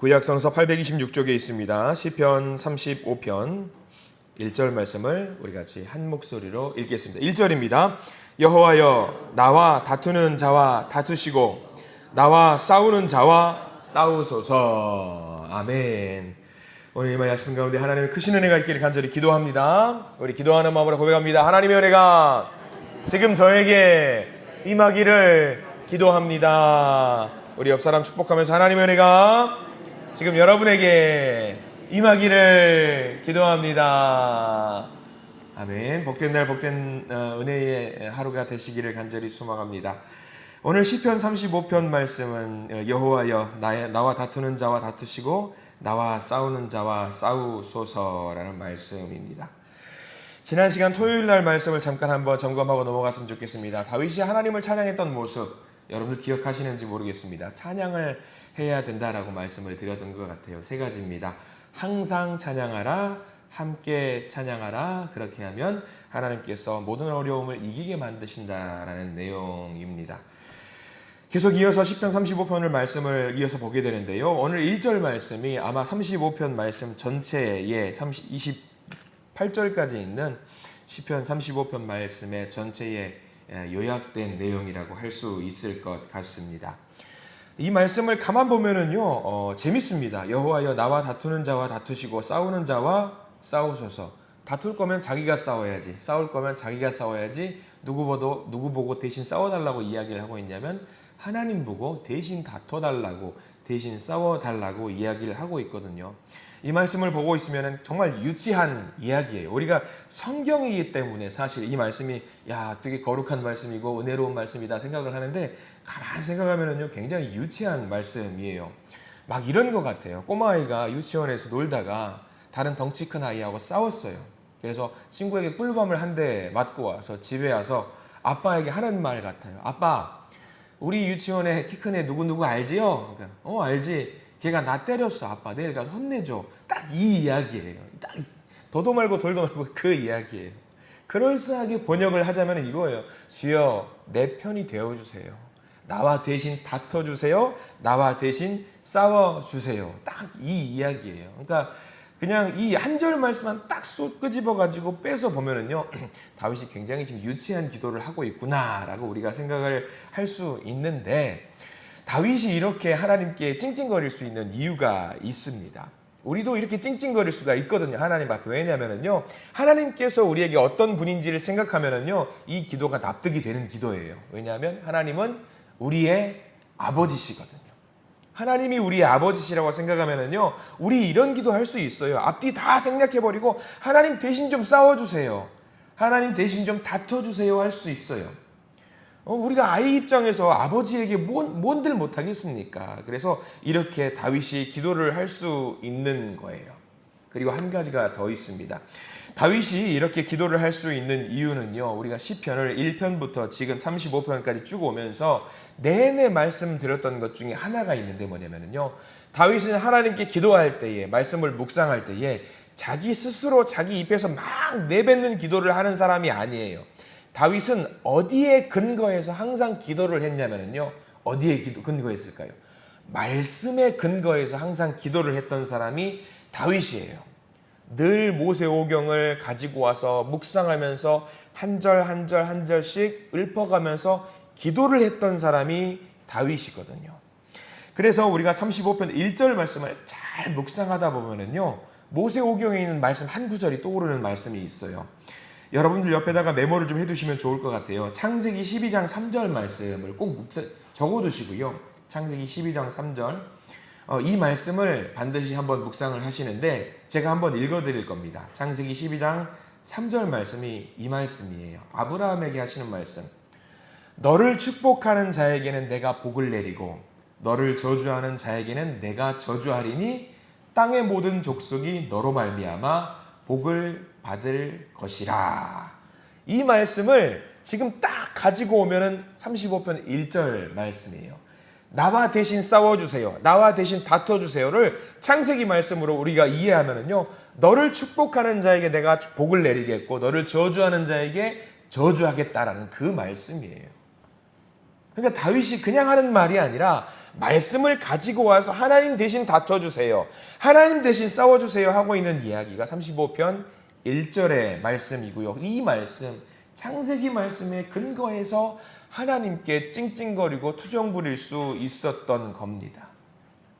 구약 성서 826쪽에 있습니다. 시편 35편 1절 말씀을 우리 같이 한 목소리로 읽겠습니다. 1절입니다. 여호와여 나와 다투는 자와 다투시고 나와 싸우는 자와 싸우소서. 아멘. 오늘 이말 말씀 가운데 하나님의 크신 은혜가 있기를 간절히 기도합니다. 우리 기도하는 마음으로 고백합니다. 하나님의 은혜가 지금 저에게 임하기를 기도합니다. 우리 옆 사람 축복하면서 하나님의 은혜가 지금 여러분에게 임하기를 기도합니다. 아멘. 복된 날 복된 어, 은혜의 하루가 되시기를 간절히 소망합니다. 오늘 시편 35편 말씀은 어, 여호와여 나, 나와 다투는 자와 다투시고 나와 싸우는 자와 싸우소서라는 말씀입니다. 지난 시간 토요일 날 말씀을 잠깐 한번 점검하고 넘어갔으면 좋겠습니다. 다윗이 하나님을 찬양했던 모습 여러분들 기억하시는지 모르겠습니다. 찬양을 해야 된다라고 말씀을 드렸던 것 같아요. 세 가지입니다. 항상 찬양하라, 함께 찬양하라. 그렇게 하면 하나님께서 모든 어려움을 이기게 만드신다라는 내용입니다. 계속 이어서 10편 35편을 말씀을 이어서 보게 되는데요. 오늘 1절 말씀이 아마 35편 말씀 전체에 30, 28절까지 있는 10편 35편 말씀의 전체에 요약된 내용이라고 할 수 있을 것 같습니다. 이 말씀을 가만 보면은요 어, 재밌습니다. 여호와여 나와 다투는 자와 다투시고 싸우는 자와 싸우소서. 다툴 거면 자기가 싸워야지. 싸울 거면 자기가 싸워야지. 누구 보고 누구 보고 대신 싸워달라고 이야기를 하고 있냐면 하나님 보고 대신 다퉈달라고 대신 싸워달라고 이야기를 하고 있거든요. 이 말씀을 보고 있으면 정말 유치한 이야기예요. 우리가 성경이기 때문에 사실 이 말씀이 야 되게 거룩한 말씀이고 은혜로운 말씀이다 생각을 하는데 가만 생각하면은요 굉장히 유치한 말씀이에요. 막 이런 것 같아요. 꼬마아이가 유치원에서 놀다가 다른 덩치 큰 아이하고 싸웠어요. 그래서 친구에게 꿀밤을 한 대 맞고 와서 집에 와서 아빠에게 하는 말 같아요. 아빠, 우리 유치원에 키 큰 애 누구누구 알지요? 그러니까, 어, 알지. 걔가 나 때렸어. 아빠, 내일 가서 혼내줘. 딱 이 이야기예요. 딱 더도 말고 덜도 말고 그 이야기예요. 그럴싸하게 번역을 하자면 이거예요. 주여, 내 편이 되어주세요. 나와 대신 다퉈주세요. 나와 대신 싸워주세요. 딱 이 이야기예요. 그러니까 그냥 이 한 절 말씀만 딱 쏙 끄집어 가지고 빼서 보면은요 다윗이 굉장히 지금 유치한 기도를 하고 있구나라고 우리가 생각을 할 수 있는데 다윗이 이렇게 하나님께 찡찡거릴 수 있는 이유가 있습니다. 우리도 이렇게 찡찡거릴 수가 있거든요. 하나님 앞에. 왜냐면은요. 하나님께서 우리에게 어떤 분인지를 생각하면은요. 이 기도가 납득이 되는 기도예요. 왜냐하면 하나님은 우리의 아버지시거든요. 하나님이 우리의 아버지시라고 생각하면은요. 우리 이런 기도 할 수 있어요. 앞뒤 다 생략해버리고 하나님 대신 좀 싸워주세요. 하나님 대신 좀 다퉈주세요 할 수 있어요. 어, 우리가 아이 입장에서 아버지에게 뭔, 뭔들 못하겠습니까? 그래서 이렇게 다윗이 기도를 할 수 있는 거예요. 그리고 한 가지가 더 있습니다. 다윗이 이렇게 기도를 할 수 있는 이유는요. 우리가 시편을 1편부터 지금 35편까지 쭉 오면서 내내 말씀드렸던 것 중에 하나가 있는데 뭐냐면요. 다윗은 하나님께 기도할 때에 말씀을 묵상할 때에 자기 스스로 자기 입에서 막 내뱉는 기도를 하는 사람이 아니에요. 다윗은 어디에 근거해서 항상 기도를 했냐면요. 어디에 근거했을까요? 말씀에 근거해서 항상 기도를 했던 사람이 다윗이에요. 늘 모세오경을 가지고 와서 묵상하면서 한 절 한 절 한 절씩 읊어가면서 기도를 했던 사람이 다윗이거든요. 그래서 우리가 35편 1절 말씀을 잘 묵상하다 보면은요. 모세오경에 있는 말씀 한 구절이 떠오르는 말씀이 있어요. 여러분들 옆에다가 메모를 좀 해두시면 좋을 것 같아요. 창세기 12장 3절 말씀을 꼭 적어두시고요. 창세기 12장 3절. 어, 이 말씀을 반드시 한번 묵상을 하시는데 제가 한번 읽어드릴 겁니다. 창세기 12장 3절 말씀이 이 말씀이에요. 아브라함에게 하시는 말씀. 너를 축복하는 자에게는 내가 복을 내리고 너를 저주하는 자에게는 내가 저주하리니 땅의 모든 족속이 너로 말미암아 복을 받을 것이라. 이 말씀을 지금 딱 가지고 오면은 35편 1절 말씀이에요. 나와 대신 싸워주세요. 나와 대신 다퉈주세요를 창세기 말씀으로 우리가 이해하면은요, 너를 축복하는 자에게 내가 복을 내리겠고, 너를 저주하는 자에게 저주하겠다라는 그 말씀이에요. 그러니까 다윗이 그냥 하는 말이 아니라 말씀을 가지고 와서 하나님 대신 다퉈주세요. 하나님 대신 싸워주세요 하고 있는 이야기가 35편 1절의 말씀이고요. 이 말씀, 창세기 말씀에 근거해서 하나님께 찡찡거리고 투정 부릴 수 있었던 겁니다.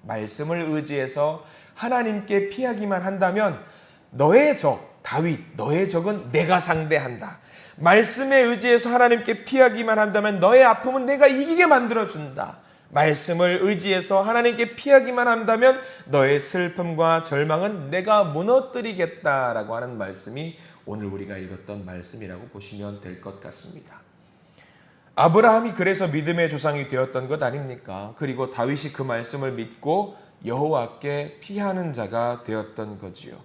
말씀을 의지해서 하나님께 피하기만 한다면 너의 적, 다윗, 너의 적은 내가 상대한다. 말씀에 의지해서 하나님께 피하기만 한다면 너의 아픔은 내가 이기게 만들어준다. 말씀을 의지해서 하나님께 피하기만 한다면 너의 슬픔과 절망은 내가 무너뜨리겠다라고 하는 말씀이 오늘 우리가 읽었던 말씀이라고 보시면 될 것 같습니다. 아브라함이 그래서 믿음의 조상이 되었던 것 아닙니까? 그리고 다윗이 그 말씀을 믿고 여호와께 피하는 자가 되었던 거지요.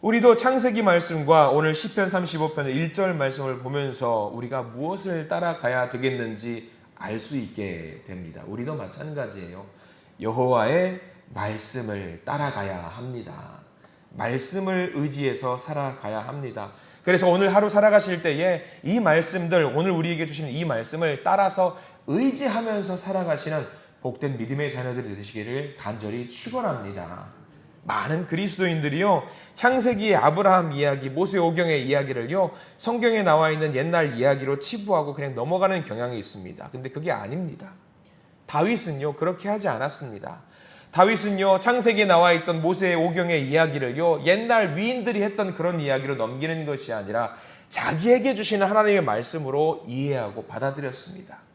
우리도 창세기 말씀과 오늘 시편 35편의 1절 말씀을 보면서 우리가 무엇을 따라가야 되겠는지 알 수 있게 됩니다. 우리도 마찬가지예요. 여호와의 말씀을 따라가야 합니다. 말씀을 의지해서 살아가야 합니다. 그래서 오늘 하루 살아가실 때에 이 말씀들, 오늘 우리에게 주시는 이 말씀을 따라서 의지하면서 살아가시는 복된 믿음의 자녀들이 되시기를 간절히 축원합니다. 많은 그리스도인들이요 창세기의 아브라함 이야기, 모세오경의 이야기를요 성경에 나와 있는 옛날 이야기로 치부하고 그냥 넘어가는 경향이 있습니다. 근데 그게 아닙니다. 다윗은요 그렇게 하지 않았습니다. 다윗은요 창세기에 나와 있던 모세의 오경의 이야기를요 옛날 위인들이 했던 그런 이야기로 넘기는 것이 아니라 자기에게 주시는 하나님의 말씀으로 이해하고 받아들였습니다.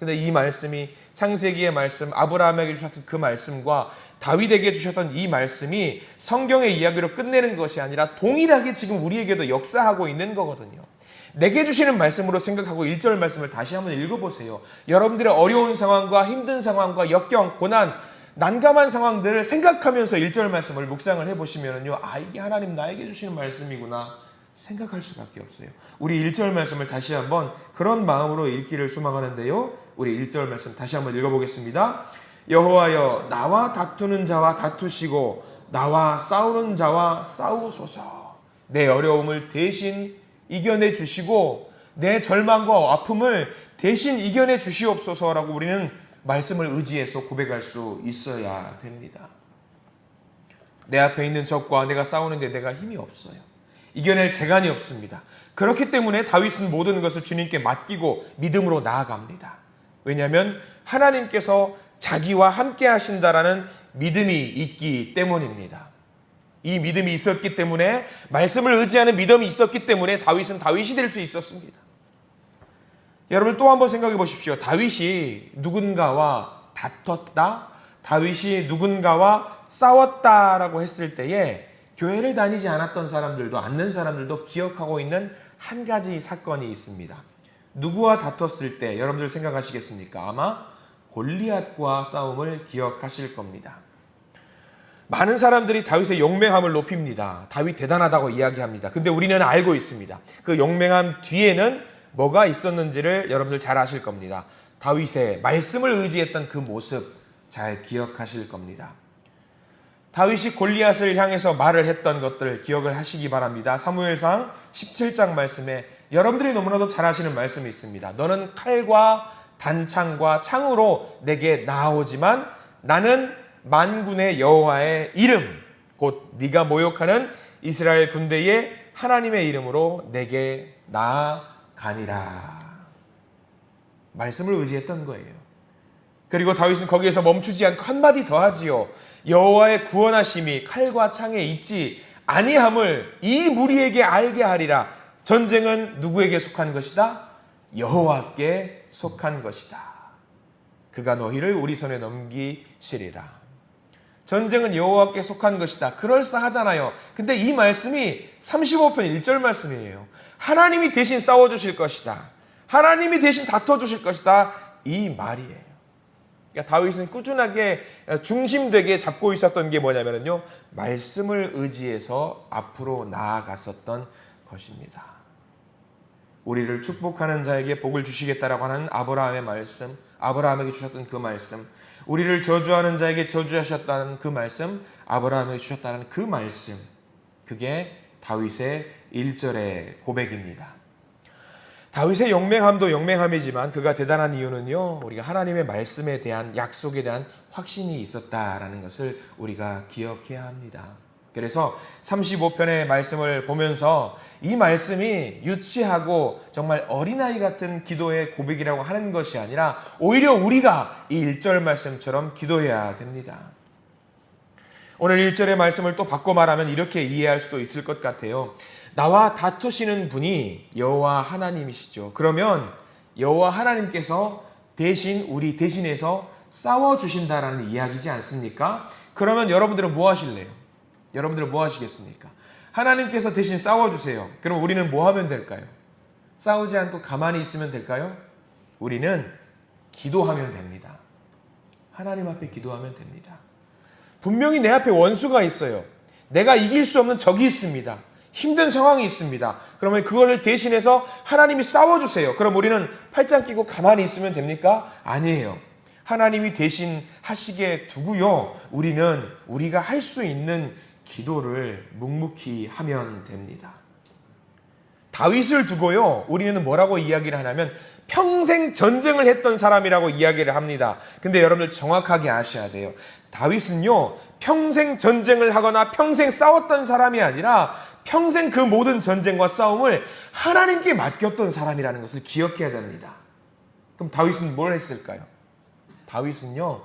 근데 이 말씀이 창세기의 말씀, 아브라함에게 주셨던 그 말씀과 다윗에게 주셨던 이 말씀이 성경의 이야기로 끝내는 것이 아니라 동일하게 지금 우리에게도 역사하고 있는 거거든요. 내게 주시는 말씀으로 생각하고 1절 말씀을 다시 한번 읽어보세요. 여러분들의 어려운 상황과 힘든 상황과 역경, 고난, 난감한 상황들을 생각하면서 1절 말씀을 묵상을 해보시면요. 아, 이게 하나님 나에게 주시는 말씀이구나. 생각할 수밖에 없어요. 우리 1절 말씀을 다시 한번 그런 마음으로 읽기를 소망하는데요. 우리 1절 말씀 다시 한번 읽어보겠습니다. 여호와여 나와 다투는 자와 다투시고 나와 싸우는 자와 싸우소서. 내 어려움을 대신 이겨내 주시고 내 절망과 아픔을 대신 이겨내 주시옵소서라고 우리는 말씀을 의지해서 고백할 수 있어야 됩니다. 내 앞에 있는 적과 내가 싸우는데 내가 힘이 없어요. 이겨낼 재간이 없습니다. 그렇기 때문에 다윗은 모든 것을 주님께 맡기고 믿음으로 나아갑니다. 왜냐하면 하나님께서 자기와 함께 하신다라는 믿음이 있기 때문입니다. 이 믿음이 있었기 때문에 말씀을 의지하는 믿음이 있었기 때문에 다윗은 다윗이 될 수 있었습니다. 여러분 또 한번 생각해 보십시오. 다윗이 누군가와 다퉜다, 다윗이 누군가와 싸웠다라고 했을 때에 교회를 다니지 않았던 사람들도 않는 사람들도 기억하고 있는 한 가지 사건이 있습니다. 누구와 다퉜을 때 여러분들 생각하시겠습니까? 아마 골리앗과 싸움을 기억하실 겁니다. 많은 사람들이 다윗의 용맹함을 높입니다. 다윗 대단하다고 이야기합니다. 근데 우리는 알고 있습니다. 그 용맹함 뒤에는 뭐가 있었는지를 여러분들 잘 아실 겁니다. 다윗의 말씀을 의지했던 그 모습 잘 기억하실 겁니다. 다윗이 골리앗을 향해서 말을 했던 것들 기억을 하시기 바랍니다. 사무엘상 17장 말씀에 여러분들이 너무나도 잘 아시는 말씀이 있습니다. 너는 칼과 단창과 창으로 내게 나오지만 나는 만군의 여호와의 이름 곧 네가 모욕하는 이스라엘 군대의 하나님의 이름으로 내게 나아가니라. 말씀을 의지했던 거예요. 그리고 다윗은 거기에서 멈추지 않고 한마디 더 하지요. 여호와의 구원하심이 칼과 창에 있지 아니함을 이 무리에게 알게 하리라. 전쟁은 누구에게 속한 것이다? 여호와께 속한 것이다. 그가 너희를 우리 손에 넘기시리라. 전쟁은 여호와께 속한 것이다. 그럴싸하잖아요. 근데 이 말씀이 35편 1절 말씀이에요. 하나님이 대신 싸워 주실 것이다. 하나님이 대신 다퉈 주실 것이다. 이 말이에요. 그러니까 다윗은 꾸준하게 중심되게 잡고 있었던 게 뭐냐면요. 말씀을 의지해서 앞으로 나아갔었던 것입니다. 우리를 축복하는 자에게 복을 주시겠다라고 하는 아브라함의 말씀, 아브라함에게 주셨던 그 말씀, 우리를 저주하는 자에게 저주하셨다는 그 말씀, 아브라함에게 주셨다는 그 말씀, 그게 다윗의 1절의 고백입니다. 다윗의 용맹함도 용맹함이지만 그가 대단한 이유는요. 우리가 하나님의 말씀에 대한 약속에 대한 확신이 있었다라는 것을 우리가 기억해야 합니다. 그래서 35편의 말씀을 보면서 이 말씀이 유치하고 정말 어린아이 같은 기도의 고백이라고 하는 것이 아니라 오히려 우리가 이 1절 말씀처럼 기도해야 됩니다. 오늘 1절의 말씀을 또 바꿔 말하면 이렇게 이해할 수도 있을 것 같아요. 나와 다투시는 분이 여호와 하나님이시죠. 그러면 여호와 하나님께서 대신 우리 대신해서 싸워 주신다라는 이야기지 않습니까? 그러면 여러분들은 뭐 하실래요? 여러분들은 뭐 하시겠습니까? 하나님께서 대신 싸워 주세요. 그럼 우리는 뭐 하면 될까요? 싸우지 않고 가만히 있으면 될까요? 우리는 기도하면 됩니다. 하나님 앞에 기도하면 됩니다. 분명히 내 앞에 원수가 있어요. 내가 이길 수 없는 적이 있습니다. 힘든 상황이 있습니다. 그러면 그거를 대신해서 하나님이 싸워주세요. 그럼 우리는 팔짱 끼고 가만히 있으면 됩니까? 아니에요. 하나님이 대신 하시게 두고요. 우리는 우리가 할 수 있는 기도를 묵묵히 하면 됩니다. 다윗을 두고요. 우리는 뭐라고 이야기를 하냐면 평생 전쟁을 했던 사람이라고 이야기를 합니다. 근데 여러분들 정확하게 아셔야 돼요. 다윗은요. 평생 전쟁을 하거나 평생 싸웠던 사람이 아니라 평생 그 모든 전쟁과 싸움을 하나님께 맡겼던 사람이라는 것을 기억해야 됩니다. 그럼 다윗은 뭘 했을까요? 다윗은요.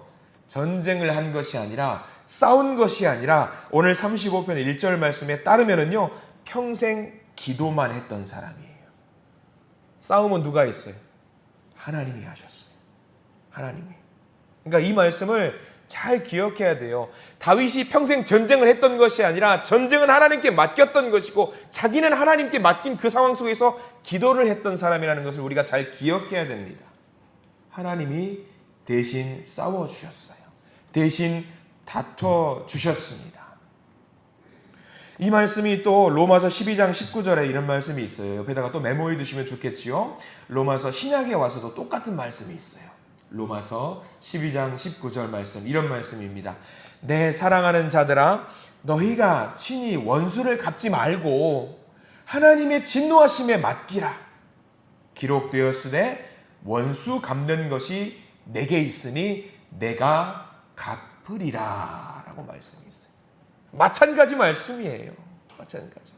전쟁을 한 것이 아니라 싸운 것이 아니라 오늘 35편 1절 말씀에 따르면은요. 평생 기도만 했던 사람이에요. 싸움은 누가 했어요? 하나님이 하셨어요. 하나님이. 그러니까 이 말씀을 잘 기억해야 돼요. 다윗이 평생 전쟁을 했던 것이 아니라 전쟁은 하나님께 맡겼던 것이고 자기는 하나님께 맡긴 그 상황 속에서 기도를 했던 사람이라는 것을 우리가 잘 기억해야 됩니다. 하나님이 대신 싸워 주셨어요. 대신 다퉈 주셨습니다. 이 말씀이 또 로마서 12장 19절에 이런 말씀이 있어요. 옆에다가 또 메모해 두시면 좋겠지요. 로마서 신약에 와서도 똑같은 말씀이 있어요. 로마서 12장 19절 말씀 이런 말씀입니다. 내 사랑하는 자들아 너희가 친히 원수를 갚지 말고 하나님의 진노하심에 맡기라. 기록되었으되 원수 갚는 것이 내게 있으니 내가 갚으리라 라고 말씀이 있어요. 마찬가지 말씀이에요. 마찬가지.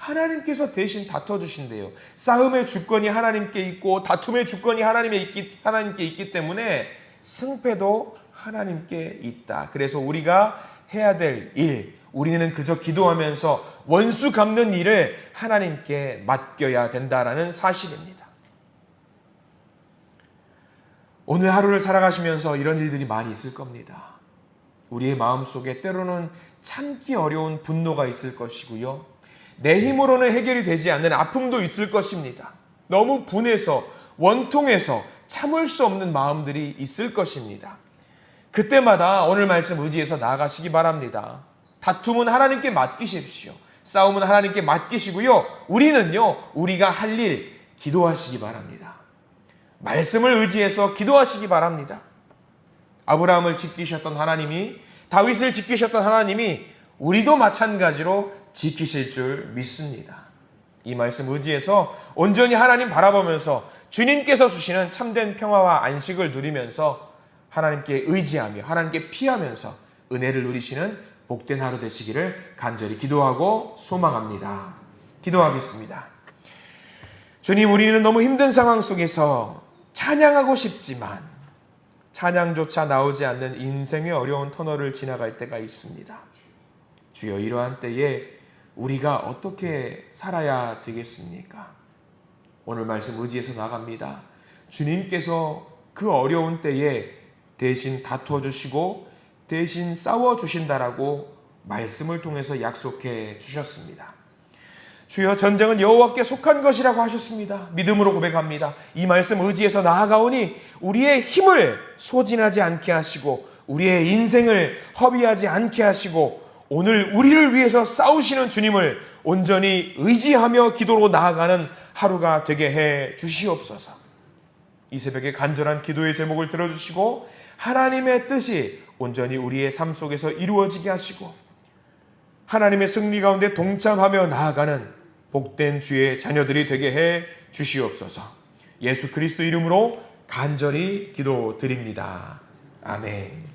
하나님께서 대신 다퉈 주신대요. 싸움의 주권이 하나님께 있고 다툼의 주권이 하나님에 있기 하나님께 있기 때문에 승패도 하나님께 있다. 그래서 우리가 해야 될 일, 우리는 그저 기도하면서 원수 갚는 일을 하나님께 맡겨야 된다라는 사실입니다. 오늘 하루를 살아가시면서 이런 일들이 많이 있을 겁니다. 우리의 마음 속에 때로는 참기 어려운 분노가 있을 것이고요. 내 힘으로는 해결이 되지 않는 아픔도 있을 것입니다. 너무 분해서 원통해서 참을 수 없는 마음들이 있을 것입니다. 그때마다 오늘 말씀 의지해서 나아가시기 바랍니다. 다툼은 하나님께 맡기십시오. 싸움은 하나님께 맡기시고요. 우리는요, 우리가 할 일 기도하시기 바랍니다. 말씀을 의지해서 기도하시기 바랍니다. 아브라함을 지키셨던 하나님이 다윗을 지키셨던 하나님이 우리도 마찬가지로 지키실 줄 믿습니다. 이 말씀 의지해서 온전히 하나님 바라보면서 주님께서 주시는 참된 평화와 안식을 누리면서 하나님께 의지하며 하나님께 피하면서 은혜를 누리시는 복된 하루 되시기를 간절히 기도하고 소망합니다. 기도하겠습니다. 주님, 우리는 너무 힘든 상황 속에서 찬양하고 싶지만 찬양조차 나오지 않는 인생의 어려운 터널을 지나갈 때가 있습니다. 주여 이러한 때에 우리가 어떻게 살아야 되겠습니까? 오늘 말씀 의지해서 나갑니다. 주님께서 그 어려운 때에 대신 다투어 주시고 대신 싸워 주신다라고 말씀을 통해서 약속해 주셨습니다. 주여 전쟁은 여호와께 속한 것이라고 하셨습니다. 믿음으로 고백합니다. 이 말씀 의지해서 나아가오니 우리의 힘을 소진하지 않게 하시고 우리의 인생을 허비하지 않게 하시고 오늘 우리를 위해서 싸우시는 주님을 온전히 의지하며 기도로 나아가는 하루가 되게 해 주시옵소서. 이 새벽에 간절한 기도의 제목을 들어주시고 하나님의 뜻이 온전히 우리의 삶 속에서 이루어지게 하시고 하나님의 승리 가운데 동참하며 나아가는 복된 주의 자녀들이 되게 해 주시옵소서. 예수 그리스도 이름으로 간절히 기도드립니다. 아멘.